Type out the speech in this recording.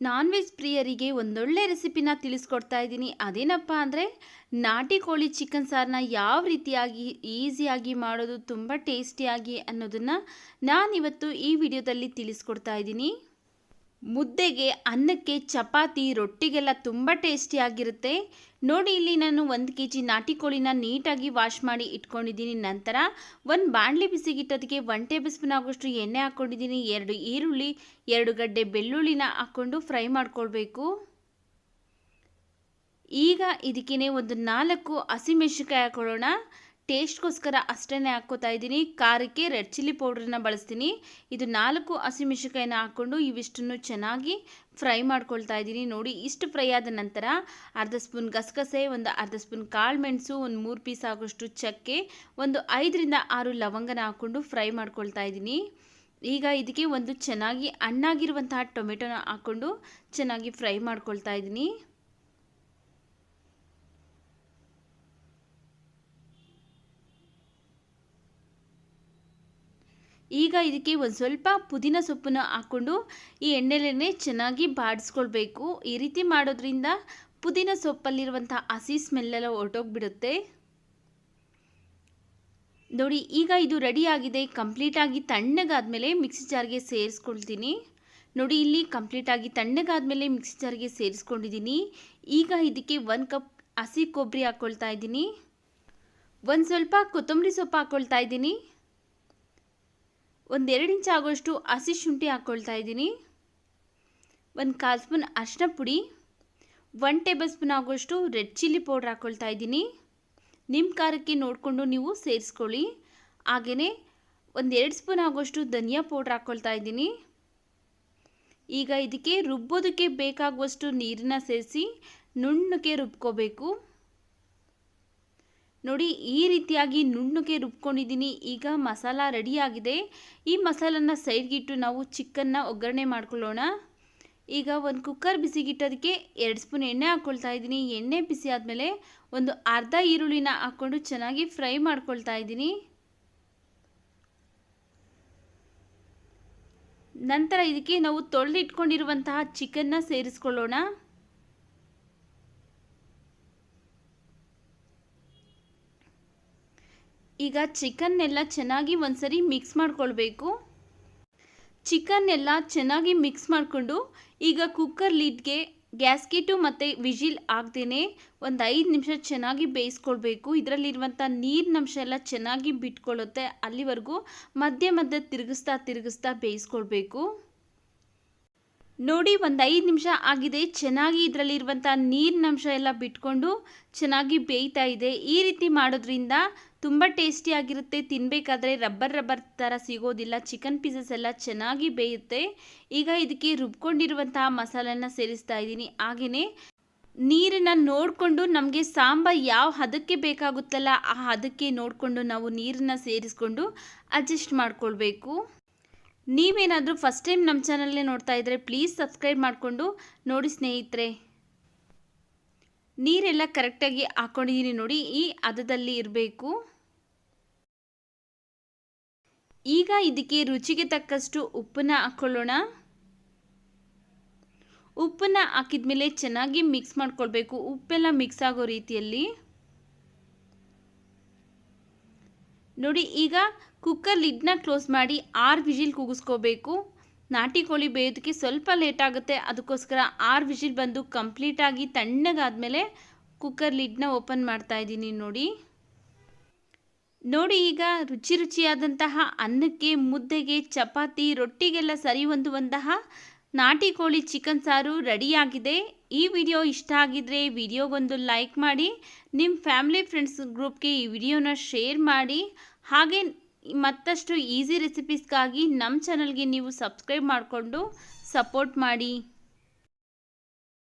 Non veg ಪ್ರಿಯರಿಗೆ ಒಂದೊಳ್ಳೆ ರೆಸಿಪಿನ ತಿಳಿಸ್ಕೊಡ್ತಾ ಇದ್ದೀನಿ. ಅದೇನಪ್ಪ ಅಂದರೆ, ನಾಟಿ ಕೋಳಿ ಚಿಕನ್ ಸಾರನ್ನ ಯಾವ ರೀತಿಯಾಗಿ, ಈಸಿಯಾಗಿ ಮಾಡೋದು ತುಂಬ ಟೇಸ್ಟಿಯಾಗಿ ಅನ್ನೋದನ್ನು ನಾನಿವತ್ತು ಈ ವಿಡಿಯೋದಲ್ಲಿ ತಿಳಿಸ್ಕೊಡ್ತಾ ಇದ್ದೀನಿ. ಮುದ್ದೆಗೆ ಅನ್ನಕ್ಕೆ ಚಪಾತಿ, ರೊಟ್ಟಿಗೆಲ್ಲ ತುಂಬ ಟೇಸ್ಟಿಯಾಗಿರುತ್ತೆ ನೋಡಿ ಇಲ್ಲಿ ನಾನು ಒಂದು ಕೆ ಜಿ ನಾಟಿ ಕೋಳಿನ ನೀಟಾಗಿ ವಾಶ್ ಮಾಡಿ ಇಟ್ಕೊಂಡಿದ್ದೀನಿ. ನಂತರ ಒಂದು ಬಾಣಲಿ ಬಿಸಿಗಿಟ್ಟೋದಕ್ಕೆ ಒನ್ ಟೇಬಲ್ ಸ್ಪೂನ್ ಆಗೋಷ್ಟು ಎಣ್ಣೆ ಹಾಕ್ಕೊಂಡಿದ್ದೀನಿ. ಎರಡು ಈರುಳ್ಳಿ, ಎರಡು ಗಡ್ಡೆ ಬೆಳ್ಳುಳ್ಳಿನ ಹಾಕ್ಕೊಂಡು ಫ್ರೈ ಮಾಡ್ಕೊಳ್ಬೇಕು. ಈಗ ಇದಕ್ಕೇ ಒಂದು ನಾಲ್ಕು ಹಸಿಮೆಣಸಿನ್ಕಾಯಿ ಹಾಕೊಳ್ಳೋಣ. ಟೇಸ್ಟ್ಗೋಸ್ಕರ ಅಷ್ಟೇ ಹಾಕ್ಕೋತಾ ಇದ್ದೀನಿ. ಖಾರಕ್ಕೆ ರೆಡ್ ಚಿಲ್ಲಿ ಪೌಡ್ರನ್ನ ಬಳಸ್ತೀನಿ. ಇದು ನಾಲ್ಕು ಹಸಿಮೆಣಸಿನ್ಕಾಯಿನ ಹಾಕ್ಕೊಂಡು ಇವಿಷ್ಟನ್ನು ಚೆನ್ನಾಗಿ ಫ್ರೈ ಮಾಡ್ಕೊಳ್ತಾ ಇದ್ದೀನಿ. ನೋಡಿ, ಇಷ್ಟು ಫ್ರೈ ಆದ ನಂತರ ಅರ್ಧ ಸ್ಪೂನ್ ಗಸಗಸೆ, ಒಂದು ಅರ್ಧ ಸ್ಪೂನ್ ಕಾಳು ಮೆಣಸು, ಒಂದು ಮೂರು ಪೀಸ್ ಆಗೋಷ್ಟು ಚಕ್ಕೆ, ಒಂದು ಐದರಿಂದ ಆರು ಲವಂಗನ ಹಾಕ್ಕೊಂಡು ಫ್ರೈ ಮಾಡ್ಕೊಳ್ತಾ ಇದ್ದೀನಿ. ಈಗ ಇದಕ್ಕೆ ಒಂದು ಚೆನ್ನಾಗಿ ಹಣ್ಣಾಗಿರುವಂತಹ ಟೊಮೆಟೊನ ಹಾಕ್ಕೊಂಡು ಚೆನ್ನಾಗಿ ಫ್ರೈ ಮಾಡ್ಕೊಳ್ತಾ ಇದ್ದೀನಿ. ಈಗ ಇದಕ್ಕೆ ಒಂದು ಸ್ವಲ್ಪ ಪುದೀನ ಸೊಪ್ಪನ್ನು ಹಾಕ್ಕೊಂಡು ಈ ಎಣ್ಣೆಲೇ ಚೆನ್ನಾಗಿ ಬಾಡಿಸ್ಕೊಳ್ಬೇಕು. ಈ ರೀತಿ ಮಾಡೋದ್ರಿಂದ ಪುದೀನ ಸೊಪ್ಪಲ್ಲಿರುವಂಥ ಹಸಿ ಸ್ಮೆಲ್ಲೆಲ್ಲ ಹೊರಟೋಗ್ಬಿಡುತ್ತೆ ನೋಡಿ, ಈಗ ಇದು ರೆಡಿಯಾಗಿದೆ ಕಂಪ್ಲೀಟಾಗಿ ತಣ್ಣಗಾದಮೇಲೆ ಮಿಕ್ಸಿ ಜಾರ್ಗೆ ಸೇರಿಸ್ಕೊಳ್ತೀನಿ. ನೋಡಿ, ಇಲ್ಲಿ ಕಂಪ್ಲೀಟಾಗಿ ತಣ್ಣಗಾದಮೇಲೆ ಮಿಕ್ಸಿ ಜಾರ್ಗೆ ಸೇರಿಸ್ಕೊಂಡಿದ್ದೀನಿ. ಈಗ ಇದಕ್ಕೆ ಒಂದು ಕಪ್ ಹಸಿ ಕೊಬ್ಬರಿ ಹಾಕ್ಕೊಳ್ತಾ ಇದ್ದೀನಿ. ಒಂದು ಸ್ವಲ್ಪ ಕೊತ್ತಂಬರಿ ಸೊಪ್ಪು ಹಾಕ್ಕೊಳ್ತಾ ಇದ್ದೀನಿ. ಒಂದೆರಡು ಇಂಚ್ ಆಗೋಷ್ಟು ಹಸಿ ಶುಂಠಿ ಹಾಕ್ಕೊಳ್ತಾ ಇದ್ದೀನಿ. ಒಂದು ಕಾಲು ಸ್ಪೂನ್ ಅರಿಶಿನ ಪುಡಿ ಒನ್ ಟೇಬಲ್ ಸ್ಪೂನ್ ಆಗೋಷ್ಟು ರೆಡ್ ಚಿಲ್ಲಿ ಪೌಡ್ರ್ ಹಾಕ್ಕೊಳ್ತಾ ಇದ್ದೀನಿ. ನಿಮ್ಮ ಖಾರಕ್ಕೆ ನೋಡಿಕೊಂಡು ನೀವು ಸೇರಿಸ್ಕೊಳ್ಳಿ. ಹಾಗೆಯೇ ಒಂದೆರಡು ಸ್ಪೂನ್ ಆಗೋಷ್ಟು ಧನಿಯಾ ಪೌಡ್ರ್ ಹಾಕ್ಕೊಳ್ತಾ ಇದ್ದೀನಿ. ಈಗ ಇದಕ್ಕೆ ರುಬ್ಬೋದಕ್ಕೆ ಬೇಕಾಗುವಷ್ಟು ನೀರನ್ನ ಸೇರಿಸಿ ನುಣ್ಣಗೆ ರುಬ್ಕೋಬೇಕು. ನೋಡಿ, ಈ ರೀತಿಯಾಗಿ ನುಣ್ಣಗೆ ರುಬ್ಕೊಂಡಿದ್ದೀನಿ. ಈಗ ಮಸಾಲ ರೆಡಿಯಾಗಿದೆ. ಈ ಮಸಾಲನ ಸೈಡ್ಗಿಟ್ಟು ನಾವು ಚಿಕನ್ನ ಒಗ್ಗರಣೆ ಮಾಡ್ಕೊಳ್ಳೋಣ. ಈಗ ಒಂದು ಕುಕ್ಕರ್ ಬಿಸಿಗಿಟ್ಟೋದಕ್ಕೆ ಎರಡು ಸ್ಪೂನ್ ಎಣ್ಣೆ ಹಾಕ್ಕೊಳ್ತಾ ಇದ್ದೀನಿ. ಎಣ್ಣೆ ಬಿಸಿ ಆದಮೇಲೆ ಒಂದು ಅರ್ಧ ಈರುಳ್ಳಿನ ಹಾಕ್ಕೊಂಡು ಚೆನ್ನಾಗಿ ಫ್ರೈ ಮಾಡ್ಕೊಳ್ತಾ ಇದ್ದೀನಿ. ನಂತರ ಇದಕ್ಕೆ ನಾವು ತೊಳೆದಿಟ್ಕೊಂಡಿರುವಂತಹ ಚಿಕನ್ನ ಸೇರಿಸ್ಕೊಳ್ಳೋಣ. ಈಗ ಚಿಕನ್ನೆಲ್ಲ ಚೆನ್ನಾಗಿ ಒಂದ್ಸರಿ ಮಿಕ್ಸ್ ಮಾಡ್ಕೊಳ್ಬೇಕು. ಚಿಕನ್ನೆಲ್ಲ ಚೆನ್ನಾಗಿ ಮಿಕ್ಸ್ ಮಾಡಿಕೊಂಡು ಈಗ ಕುಕ್ಕರ್ ಲಿಡ್ಗೆ ಗ್ಯಾಸ್ಕೆಟು ಮತ್ತು ವಿಜಿಲ್ ಹಾಕ್ದೇ ಒಂದು ಐದು ನಿಮಿಷ ಚೆನ್ನಾಗಿ ಬೇಯಿಸ್ಕೊಳ್ಬೇಕು. ಇದರಲ್ಲಿರುವಂಥ ನೀರಿನಂಶ ಎಲ್ಲ ಚೆನ್ನಾಗಿ ಬಿಟ್ಕೊಳ್ಳುತ್ತೆ ಅಲ್ಲಿವರೆಗೂ ಮಧ್ಯೆ ಮಧ್ಯೆ ತಿರುಗಿಸ್ತಾ ತಿರುಗಿಸ್ತಾ ಬೇಯಿಸ್ಕೊಳ್ಬೇಕು. ನೋಡಿ ಒಂದು ಐದು ನಿಮಿಷ ಆಗಿದೆ. ಚೆನ್ನಾಗಿ ಇದರಲ್ಲಿರುವಂಥ ನೀರಿನಂಶ ಎಲ್ಲ ಬಿಟ್ಕೊಂಡು ಚೆನ್ನಾಗಿ ಬೇಯ್ತಾ ಇದೆ. ಈ ರೀತಿ ಮಾಡೋದ್ರಿಂದ ತುಂಬ ಟೇಸ್ಟಿಯಾಗಿರುತ್ತೆ ತಿನ್ನಬೇಕಾದ್ರೆ ರಬ್ಬರ್ ರಬ್ಬರ್ ಥರ ಸಿಗೋದಿಲ್ಲ. ಚಿಕನ್ ಪೀಸಸ್ ಎಲ್ಲ ಚೆನ್ನಾಗಿ ಬೇಯುತ್ತೆ. ಈಗ ಇದಕ್ಕೆ ರುಬ್ಕೊಂಡಿರುವಂತಹ ಮಸಾಲೆನ ಸೇರಿಸ್ತಾ ಇದ್ದೀನಿ. ಹಾಗೆಯೇ ನೀರನ್ನು ನೋಡಿಕೊಂಡು ನಮಗೆ ಸಾಂಬಾರ್ ಯಾವ ಹದಕ್ಕೆ ಬೇಕಾಗುತ್ತಲ್ಲ ಆ ಹದಕ್ಕೆ ನೋಡಿಕೊಂಡು ನಾವು ನೀರನ್ನು ಸೇರಿಸ್ಕೊಂಡು ಅಡ್ಜಸ್ಟ್ ಮಾಡ್ಕೊಳ್ಬೇಕು. ನೀವೇನಾದರೂ ಫಸ್ಟ್ ಟೈಮ್ ನಮ್ಮ ಚಾನಲ್ನೇ ನೋಡ್ತಾ ಇದ್ದರೆ ಪ್ಲೀಸ್ ಸಬ್ಸ್ಕ್ರೈಬ್ ಮಾಡಿಕೊಂಡು ನೋಡಿ ಸ್ನೇಹಿತರೆ. ನೀರೆಲ್ಲ ಕರೆಕ್ಟಾಗಿ ಹಾಕ್ಕೊಂಡಿದ್ದೀನಿ ನೋಡಿ, ಈ ಹದದಲ್ಲಿ ಇರಬೇಕು. ಈಗ ಇದಕ್ಕೆ ರುಚಿಗೆ ತಕ್ಕಷ್ಟು ಉಪ್ಪನ್ನ ಹಾಕ್ಕೊಳ್ಳೋಣ ಉಪ್ಪನ್ನು ಹಾಕಿದ ಮೇಲೆ ಚೆನ್ನಾಗಿ ಮಿಕ್ಸ್ ಮಾಡ್ಕೊಳ್ಬೇಕು. ಉಪ್ಪೆಲ್ಲ ಮಿಕ್ಸ್ ಆಗೋ ರೀತಿಯಲ್ಲಿ. ನೋಡಿ, ಈಗ ಕುಕ್ಕರ್ ಲಿಡ್ನ ಕ್ಲೋಸ್ ಮಾಡಿ ಆರು ವಿಜಿಲ್ ಕೂಗಿಸ್ಕೋಬೇಕು. ನಾಟಿ ಕೋಳಿ ಬೇಯೋದಕ್ಕೆ ಸ್ವಲ್ಪ ಲೇಟ್ ಆಗುತ್ತೆ. ಅದಕ್ಕೋಸ್ಕರ ಆರು ವಿಜಿಲ್ ಬಂದು ಕಂಪ್ಲೀಟಾಗಿ ತಣ್ಣಗಾದಮೇಲೆ ಕುಕ್ಕರ್ ಲಿಡ್ನ ಓಪನ್ ಮಾಡ್ತಾ ಇದ್ದೀನಿ ನೋಡಿ. ನೋಡಿ, ಈಗ ರುಚಿ ರುಚಿಯಾದಂತಹ ಅನ್ನಕ್ಕೆ, ಮುದ್ದೆಗೆ, ಚಪಾತಿ, ರೊಟ್ಟಿಗೆಲ್ಲ ಸರಿ ಹೊಂದುವಂತಹ ನಾಟಿ ಕೋಳಿ ಚಿಕನ್ ಸಾರು ರೆಡಿಯಾಗಿದೆ. ಈ ವಿಡಿಯೋ ಇಷ್ಟ ಆಗಿದ್ರೆ ವಿಡಿಯೋಗೊಂದು ಲೈಕ್ ಮಾಡಿ ನಿಮ್ಮ ಫ್ಯಾಮಿಲಿ ಫ್ರೆಂಡ್ಸ್ ಗ್ರೂಪ್ಗೆ ಈ ವಿಡಿಯೋನ ಶೇರ್ ಮಾಡಿ. ಹಾಗೆ ಮತ್ತಷ್ಟು ಈಸಿ ರೆಸಿಪೀಸ್ಗಾಗಿ ನಮ್ಮ ಚಾನಲ್ಗೆ ನೀವು ಸಬ್ಸ್ಕ್ರೈಬ್ ಮಾಡಿಕೊಂಡು ಸಪೋರ್ಟ್ ಮಾಡಿ.